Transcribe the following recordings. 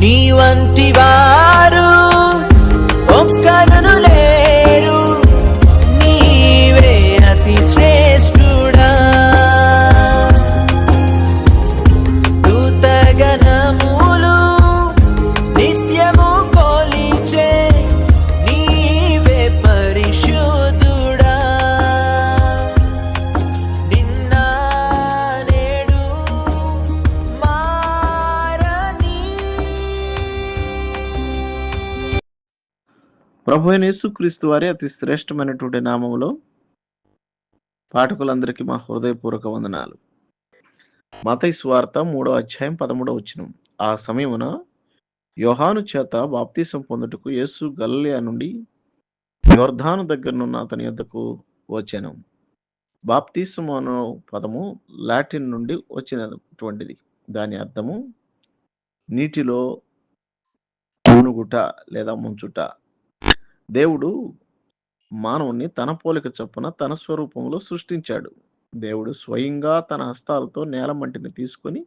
నీ వంటి వారు ప్రభు అయిన యేసుక్రీస్తు వారి అతి శ్రేష్టమైనటువంటి నామంలో పాఠకులందరికీ మా హృదయపూర్వక వందనాలు. మత స్వార్థ మూడో అధ్యాయం పదమూడవ వచ్చిన ఆ సమయమున యోహాను చేత బాప్తీసం పొందుటకు యేసు గల్లియా నుండి యోర్ధాను దగ్గరనున్న అతని యొద్దకు వచ్చాను. బాప్తీసం అనే పదము లాటిన్ నుండి వచ్చినటువంటిది. దాని అర్థము నీటిలో మునుగుట లేదా ముంచుట. దేవుడు మానవుని తన పోలిక చొప్పున తన స్వరూపంలో సృష్టించాడు. దేవుడు స్వయంగా తన హస్తాలతో నేల మంటిని తీసుకొని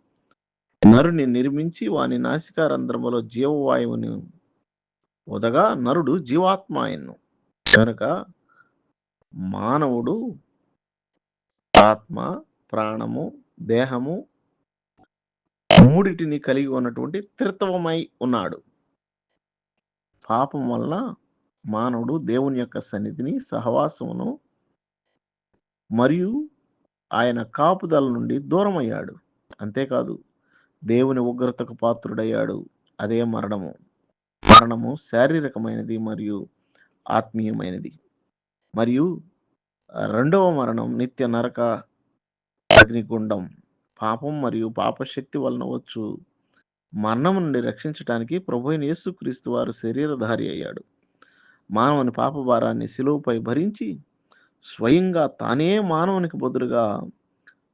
నరుని నిర్మించి వాని నాసికారంధ్రములో జీవవాయువుని ఉదగా నరుడు జీవాత్మ ఆయన్ను కనుక మానవుడు ఆత్మ ప్రాణము దేహము మూడిటిని కలిగి ఉన్నటువంటి త్రిత్వమై ఉన్నాడు. పాపం వలన మానవుడు దేవుని యొక్క సన్నిధిని సహవాసమును మరియు ఆయన కాపుదల నుండి దూరమయ్యాడు. అంతేకాదు దేవుని ఉగ్రతకు పాత్రుడయ్యాడు. అదే మరణము. మరణము శారీరకమైనది మరియు ఆత్మీయమైనది. మరియు రెండవ మరణం నిత్య నరక అగ్నిగుండం. పాపం మరియు పాపశక్తి వలన వచ్చు. మరణం నుండి రక్షించడానికి ప్రభు యేసుక్రీస్తు వారు శరీరధారి అయ్యాడు. మానవుని పాపభారాన్ని సిలువుపై శిలువపై భరించి స్వయంగా తానే మానవునికి బదులుగా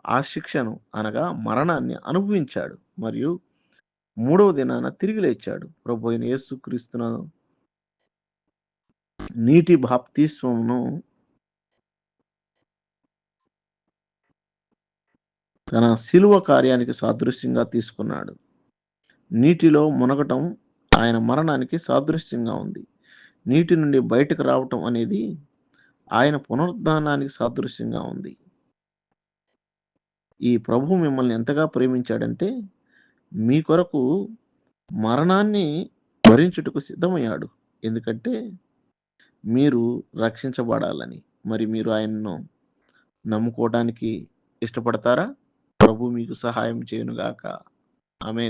ఆ శిక్షను అనగా మరణాన్ని అనుభవించాడు. మరియు మూడవ దినాన తిరిగి లేచాడు. ప్రభు అయిన యేసుక్రీస్తున నీటి బాప్తిస్వమును తన శిలువ కార్యానికి సాదృశ్యంగా తీసుకున్నాడు. నీటిలో మునగటం ఆయన మరణానికి సాదృశ్యంగా ఉంది. నీటి నుండి బయటకు రావటం అనేది ఆయన పునరుద్ధానానికి సాదృశ్యంగా ఉంది. ఈ ప్రభు మిమ్మల్ని ఎంతగా ప్రేమించాడంటే మీ కొరకు మరణాన్ని భరించుటకు సిద్ధమయ్యాడు. ఎందుకంటే మీరు రక్షించబడాలని. మరి మీరు ఆయన్ను నమ్ముకోవడానికి ఇష్టపడతారా? ప్రభు మీకు సహాయం చేయనుగాక. ఆమె